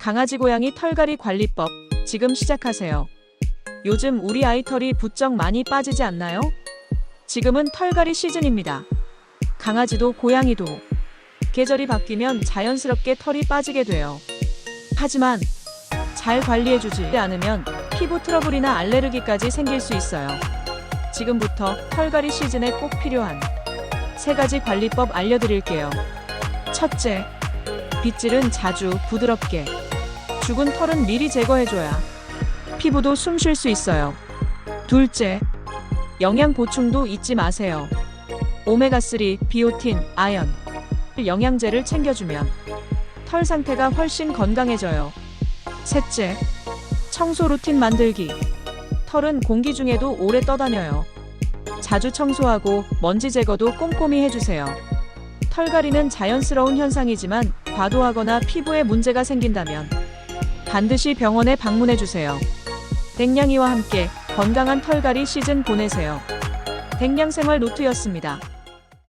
강아지 고양이 털갈이 관리법 지금 시작하세요. 요즘 우리 아이 털이 부쩍 많이 빠지지 않나요? 지금은 털갈이 시즌입니다. 강아지도 고양이도 계절이 바뀌면 자연스럽게 털이 빠지게 돼요. 하지만 잘 관리해주지 않으면 피부 트러블이나 알레르기까지 생길 수 있어요. 지금부터 털갈이 시즌에 꼭 필요한 세 가지 관리법 알려드릴게요. 첫째, 빗질은 자주 부드럽게. 죽은 털은 미리 제거해줘야 피부도 숨 쉴 수 있어요. 둘째, 영양 보충도 잊지 마세요. 오메가3, 비오틴, 아연, 영양제를 챙겨주면 털 상태가 훨씬 건강해져요. 셋째, 청소 루틴 만들기. 털은 공기 중에도 오래 떠다녀요. 자주 청소하고 먼지 제거도 꼼꼼히 해주세요. 털갈이는 자연스러운 현상이지만 과도하거나 피부에 문제가 생긴다면 반드시 병원에 방문해 주세요. 댕냥이와 함께 건강한 털갈이 시즌 보내세요. 댕냥 생활 노트였습니다.